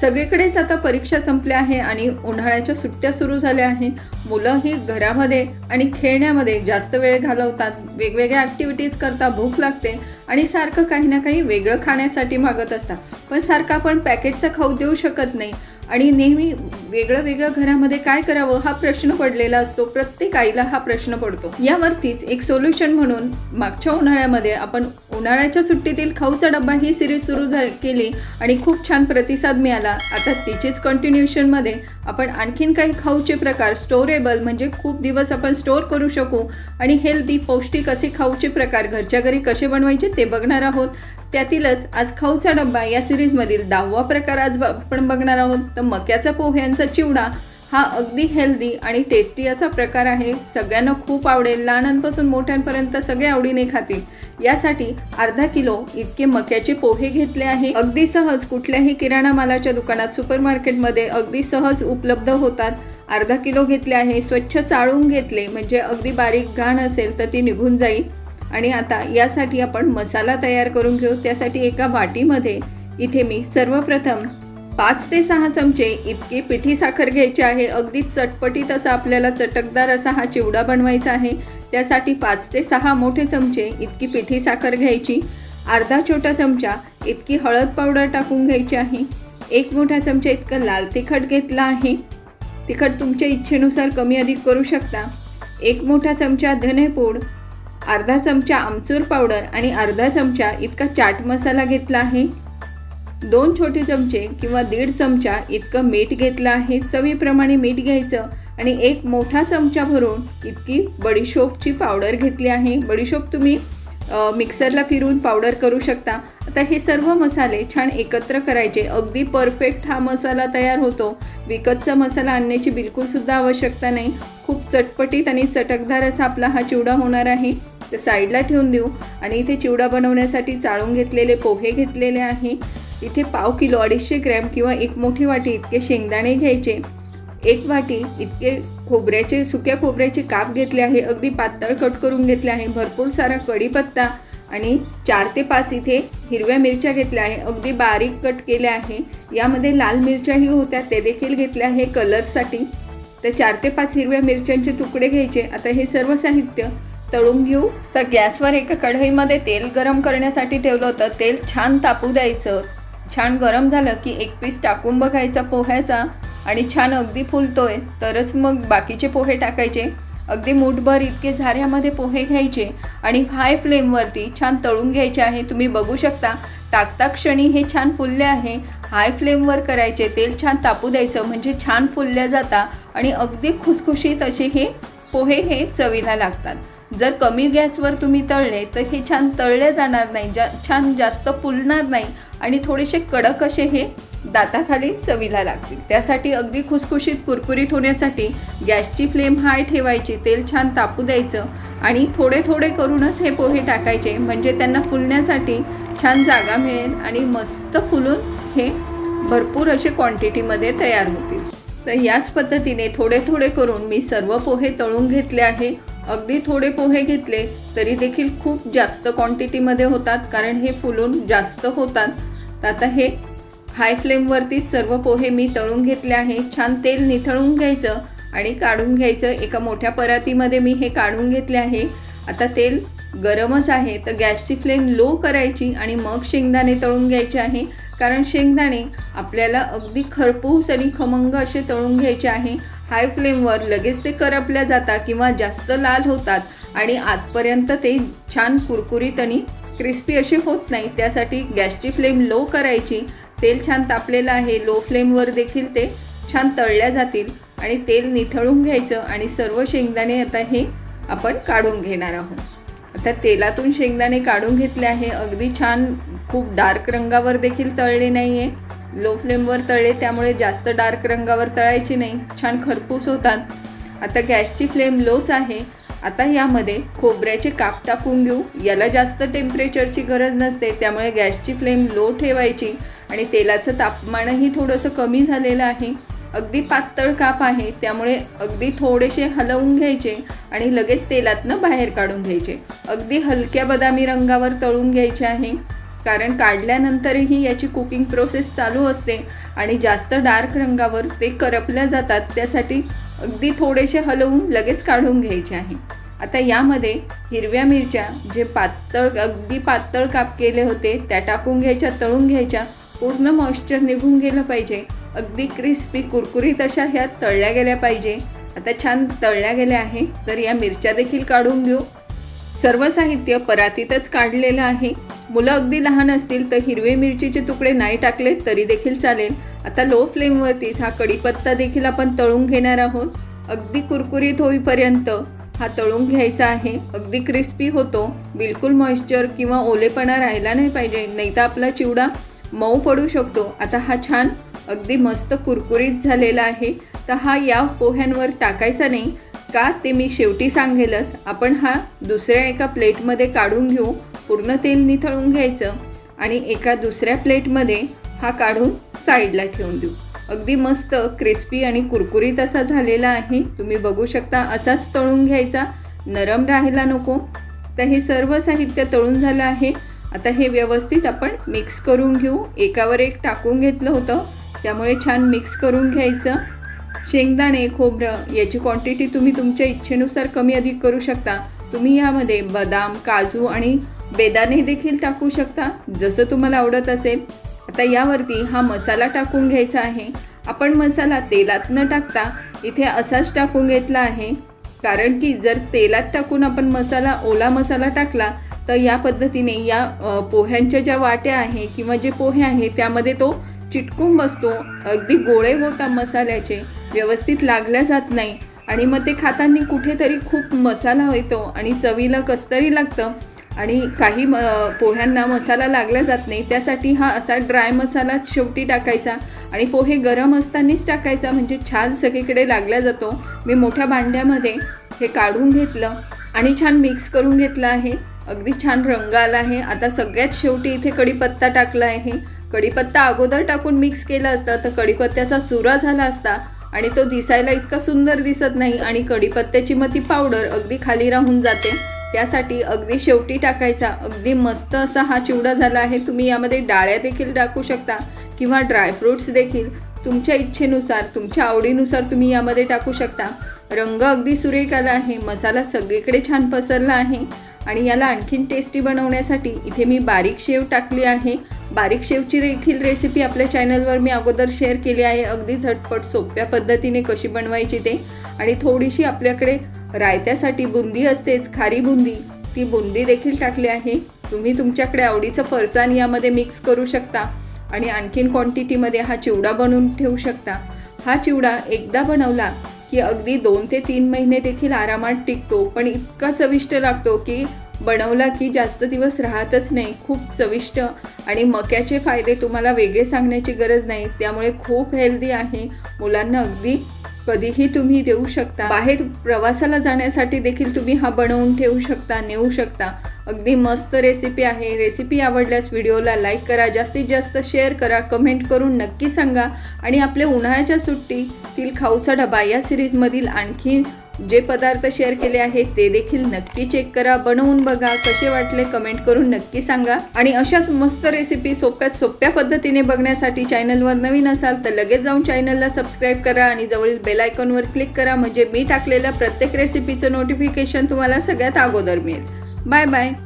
सगळीकडेच आता परीक्षा संपल्या आहे आणि उन्हाळ्याच्या सुट्ट्या सुरू झाल्या आहे मुलं ही घरामध्ये आणि खेळण्यामध्ये जास्त वेळ घालवतात. वेगवेगळ्या ॲक्टिव्हिटीज करता भूक लागते आणि सारखं काही ना काही वेगळं खाण्यासाठी मागत असतात. पण सारखं आपण पॅकेटचं खाऊ देऊ शकत नाही. आणि नेहमी वेगळं वेगळं घरामध्ये काय करावं हा प्रश्न पडलेला असतो. प्रत्येक आईला हा प्रश्न पडतो. यावरतीच एक सोल्युशन म्हणून मागच्या उन्हाळ्यामध्ये आपण उन्हाळ्याच्या सुट्टीतील खाऊचा डब्बा ही सिरीज सुरू झा केली आणि खूप छान प्रतिसाद मिळाला. आता तिचेच कंटिन्युएशनमध्ये आपण आणखीन काही खाऊचे प्रकार स्टोरेबल म्हणजे खूप दिवस आपण स्टोअर करू शकू आणि हेल्दी पौष्टिक असे खाऊचे प्रकार घरच्या घरी कसे बनवायचे ते बघणार आहोत. त्यातीलच आज खाऊचा डब्बा या सिरीजमधील दहावा प्रकार आज ब- आपण बघणार आहोत. तर मक्याचा पोह्यांचा चिवडा हा अगदी हेल्दी आणि टेस्टी असा प्रकार आहे. सगळ्यांना खूप आवडेल. लहानांपासून मोठ्यांपर्यंत सगळे आवडीने खातील. यासाठी अर्धा किलो इतके मक्याचे पोहे घेतले आहे. अगदी सहज कुठल्याही किराणा मालाच्या दुकानात सुपर मार्केटमध्ये अगदी सहज उपलब्ध होतात. अर्धा किलो घेतले आहे. स्वच्छ चाळून घेतले म्हणजे अगदी बारीक घाण असेल तर ती निघून जाईल. आणि आता यासाठी आपण मसाला तयार करून घेऊ. त्यासाठी एका वाटीमध्ये इथे मी सर्वप्रथम पाच ते सहा चमचे इतके पिठी साखर घ्यायची आहे. अगदी चटपटीत असा आपल्याला चटकदार असा हा चिवडा बनवायचा आहे. त्यासाठी पाच ते सहा मोठे चमचे इतकी पिठी साखर घ्यायची. अर्धा छोटा चमचा इतकी हळद पावडर टाकून घ्यायची आहे. एक मोठा चमचा इतकं लाल तिखट घेतला आहे. तिखट तुमच्या इच्छेनुसार कमी अधिक करू शकता. एक मोठा चमचा धनेपूड अर्धा चमचा आमचूर पावडर आणि अर्धा चमचा इतका चाट मसाला घेतला आहे. दोन छोटे चमचे किंवा दीड चमचा इतकं मीठ घेतलं आहे. चवीप्रमाणे मीठ घ्यायचं आणि एक मोठा चमचा भरून इतकी बडीशोपची पावडर घेतली आहे. बडीशोप तुम्ही मिक्सरला फिरून पावडर करू शकता. आता हे सर्व मसाले छान एकत्र करायचे. अगदी परफेक्ट हा मसाला तयार होतो. विकतचा मसाला आणण्याची बिलकुलसुद्धा आवश्यकता नाही. खूप चटपटीत आणि चटकदार असा आपला हा चिवडा होणार आहे. तर साईडला ठेवून देऊ. आणि इथे चिवडा बनवण्यासाठी चाळून घेतलेले पोहे घेतलेले आहे. इथे पाव किलो अडीचशे ग्रॅम किंवा एक मोठी वाटी इतके शेंगदाणे घ्यायचे. एक वाटी इतके खोबऱ्याचे सुक्या खोबऱ्याचे काप घेतले आहे. अगदी पातळ कट करून घेतले आहे. भरपूर सारा कढीपत्ता आणि चार ते पाच इथे हिरव्या मिरच्या घेतल्या आहे. अगदी बारीक कट केल्या आहे. यामध्ये लाल मिरच्याही होत्या. ते देखील घेतल्या आहे कलरसाठी तर चार ते पाच हिरव्या मिरच्यांचे तुकडे घ्यायचे. आता हे सर्व साहित्य तळून घेऊ. तर गॅसवर एका कढईमध्ये तेल गरम करण्यासाठी ठेवलं होतं. तेल छान तापू द्यायचं. छान गरम झालं की एक पीस टाकून बघायचा पोह्याचा आणि छान अगदी फुलतोय. तरच मग बाकीचे पोहे टाकायचे. अगदी मूठभर इतके झाऱ्यामध्ये पोहे घ्यायचे आणि हाय फ्लेमवरती छान तळून घ्यायचे आहे. तुम्ही बघू शकता टाकता क्षणी हे छान फुलले आहे. हाय फ्लेमवर करायचे तेल छान तापू द्यायचं म्हणजे छान फुलल्या जाता आणि अगदी खुसखुशीत असे हे पोहे हे चवीला लागतात. जर कमी गॅसवर तुम्ही तळले तर हे छान तळले जाणार नाही जा छान जास्त फुलणार नाही आणि थोडेसे कडक असे हे दाताखाली चवीला लागतील. त्यासाठी अगदी खुसखुशीत कुरकुरीत होण्यासाठी गॅसची फ्लेम हाय ठेवायची तेल छान तापू द्यायचं आणि थोडे थोडे करूनच हे पोहे टाकायचे. म्हणजे त्यांना फुलण्यासाठी छान जागा मिळेल आणि मस्त फुलून हे भरपूर असे क्वांटिटीमध्ये तयार होतील. तर याच पद्धतीने थोडे थोडे करून मी सर्व पोहे तळून घेतले आहे. अगदी थोडे पोहे घेतले तरी देखील खूप जास्त क्वांटिटीमध्ये होतात कारण हे फुलून जास्त होतात. तर आता हे हाय फ्लेमवरती सर्व पोहे मी तळून घेतले आहे. छान तेल निथळून घ्यायचं आणि काढून घ्यायचं. एका मोठ्या परातीमध्ये मी हे काढून घेतले आहे. आता तेल गरमच आहे. तर गॅसची फ्लेम लो करायची आणि मग शेंगदाणे तळून घ्यायचे आहे. कारण शेंगदाणे आपल्याला अगदी खरपूस आणि खमंग असे तळून घ्यायचे आहे. हाय फ्लेमवर लगेच ते करपल्या जातात किंवा जास्त लाल होतात आणि आतपर्यंत ते छान कुरकुरीत आणि क्रिस्पी असे होत नाही. त्यासाठी गॅसची फ्लेम लो करायची. तेल छान तापलेलं आहे. लो फ्लेमवर देखील ते छान तळल्या जातील आणि तेल निथळून घ्यायचं आणि सर्व शेंगदाणे आता हे आपण काढून घेणार आहोत. आता तेलातून शेंगदाणे काढून घेतले आहे. अगदी छान खूप डार्क रंगावर देखील तळले नाही आहे लो फ्लेमवर तळले त्यामुळे जास्त डार्क रंगावर तळायची नाही. छान खरपूस होतात. आता गॅसची फ्लेम लोच आहे. आता यामध्ये खोबऱ्याचे काप टाकून घेऊ. याला जास्त टेम्परेचरची गरज नसते त्यामुळे गॅसची फ्लेम लो ठेवायची आणि तेलाचं तापमानही थोडंसं कमी झालेलं आहे. अगदी पातळ काप आहे त्यामुळे अगदी थोडेसे हलवून घ्यायचे आणि लगेच तेलातनं बाहेर काढून घ्यायचे. अगदी हलक्या बदामी रंगावर तळून घ्यायचे आहे. कारण काढल्यानंतरही याची कुकिंग प्रोसेस चालू असते आणि जास्त डार्क रंगावर ते करपल्या जातात त्यासाठी अगदी थोडेसे हलवून लगेच काढून घ्यायचे आहे. आता यामध्ये हिरव्या मिरच्या जे पातळ अगदी पातळ काप केले होते त्या टाकून घ्यायच्या तळून घ्यायच्या पूर्ण मॉइश्चर निघून गेलं पाहिजे. अगदी क्रिस्पी कुरकुरीत अशा ह्या तळल्या गेल्या पाहिजे. आता छान तळल्या गेल्या आहे तर या मिरच्या देखील काढून घेऊ. सर्व साहित्य परातीतच काढलेलं आहे. मुलं अगदी लहान असतील तर हिरवे मिरचीचे तुकडे नाही टाकले तरी देखील चालेल. आता लो फ्लेमवरतीच हा कढीपत्ता देखील आपण तळून घेणार आहोत. अगदी कुरकुरीत होईपर्यंत हा तळून घ्यायचा आहे. अगदी क्रिस्पी होतो. बिलकुल मॉइश्चर किंवा ओलेपणा राहिला नाही पाहिजे. नाही तर आपला चिवडा मऊ पडू शकतो. आता हा छान अगदी मस्त कुरकुरीत झालेला आहे. तर हा या पोह्यांवर टाकायचा नाही. का ते मी शेवटी सांगेलच. आपण हा दुसऱ्या एका प्लेटमध्ये काढून घेऊ पूर्ण तेल निथळून घ्यायचं आणि एका दुसऱ्या प्लेटमध्ये हा काढून साईडला ठेवून देऊ. अगदी मस्त क्रिस्पी आणि कुरकुरीत असा झालेला आहे. तुम्ही बघू शकता असाच तळून घ्यायचा. नरम राहायला नको. तर हे सर्व साहित्य तळून झालं आहे. आता हे व्यवस्थित आपण मिक्स करून घेऊ. एकावर एक टाकून घेतलं होतं. त्यामुळे छान मिक्स करून घ्यायचं. शेंगदाणे खोबरं याची क्वांटिटी तुम्ही तुमच्या इच्छेनुसार कमी अधिक करू शकता. तुम्ही यामध्ये बदाम काजू आणि बेदाणे देखील टाकू शकता जसं तुम्हाला आवडत असेल. आता यावरती हा मसाला टाकून घ्यायचा आहे. आपण मसाला तेलात न टाकता इथे असाच टाकून घेतला आहे. कारण की जर तेलात टाकून आपण मसाला ओला मसाला टाकला तर या पद्धतीने या पोह्यांच्या ज्या वाट्या आहे किंवा जे पोहे आहे त्यामध्ये तो चिटकून बसतो. अगदी गोळे होता मसाल्याचे. व्यवस्थित लागल्या जात नाही. आणि मग ते खाताना कुठेतरी खूप मसाला येतो आणि चवीला कसतरी लागतं. आणि काही म पोह्यांना मसाला लागला जात नाही. त्यासाठी हा असा ड्राय मसाला शेवटी टाकायचा आणि पोहे गरम असतानाच टाकायचा. म्हणजे छान सगळीकडे लागला जातो. मी मोठ्या भांड्यामध्ये हे काढून घेतलं आणि छान मिक्स करून घेतलं आहे. अगदी छान रंग आला आहे. आता सगळ्यात शेवटी इथे कढीपत्ता टाकला आहे. कढीपत्ता अगोदर टाकून मिक्स केला असता. तर कढीपत्त्याचा चुरा झाला असता. आणि तो दिसायला इतका सुंदर दिसत नाही आणि कढीपत्त्याची मग ती पावडर अगदी खाली राहून जाते. त्यासाठी अगदी शेवटी टाकायचा. अगदी मस्त असा हा चिवडा झाला आहे. तुम्ही यामध्ये डाळ्या देखील टाकू शकता किंवा ड्रायफ्रूट्स देखील. तुमच्या इच्छेनुसार तुमच्या आवडीनुसार तुम्ही यामध्ये टाकू शकता. रंग अगदी सुरेख आला आहे. मसाला सगळीकडे छान पसरला आहे. आणि याला आणखीन टेस्टी बनवण्यासाठी इथे मी बारीक शेव टाकली आहे. बारीक शेवची देखील रेसिपी आपल्या चॅनलवर मी अगोदर शेअर केली आहे. अगदी झटपट सोप्या पद्धतीने कशी बनवायची ते. आणि थोडीशी आपल्याकडे रायत्यासाठी बुंदी असतेच खारी बुंदी ती बुंदी देखील टाकली आहे. तुम्ही तुमच्याकडे आवडीचं फरसाण यामध्ये मिक्स करू शकता. आणि आणखीन क्वांटिटीमध्ये हा चिवडा बनवून ठेवू शकता. हा चिवडा एकदा बनवला की अगदी दोन ते तीन महिने देखील आरामात टिकतो. पण इतका चविष्ट लागतो की बनवला की जास्त दिवस राहतच नाही. खूप चविष्ट आणि मक्याचे फायदे तुम्हाला वेगळे सांगण्याची गरज नाही. त्यामुळे खूप हेल्दी आहे. मुलांना अगदी कधीही तुम्ही देऊ शकता. बाहेर प्रवासाला जाण्यासाठी देखील तुम्ही हा बनवून ठेवू शकता नेऊ शकता. अगदी मस्त रेसिपी आहे. रेसिपी आवडल्यास व्हिडिओला लाईक करा जास्तीत जास्त शेअर करा कमेंट करून नक्की सांगा. आणि आपल्या उन्हाळ्याच्या सुट्टीतील खाऊचा डबा या सिरीजमधील आणखी जे पदार्थ शेअर केले आहेत ते देखील नक्की चेक करा. बनवून बघा कसे वाटले कमेंट करून नक्की सांगा. आणि अशाच मस्त रेसिपी सोप्यात सोप्या पद्धतीने बघण्यासाठी चॅनलवर नवीन असाल तर लगेच जाऊन चॅनलला सबस्क्राईब करा आणि जवळील बेल आयकॉनवर क्लिक करा. म्हणजे मी टाकलेल्या प्रत्येक रेसिपीचं नोटिफिकेशन तुम्हाला सगळ्यात अगोदर मिळेल. Bye bye.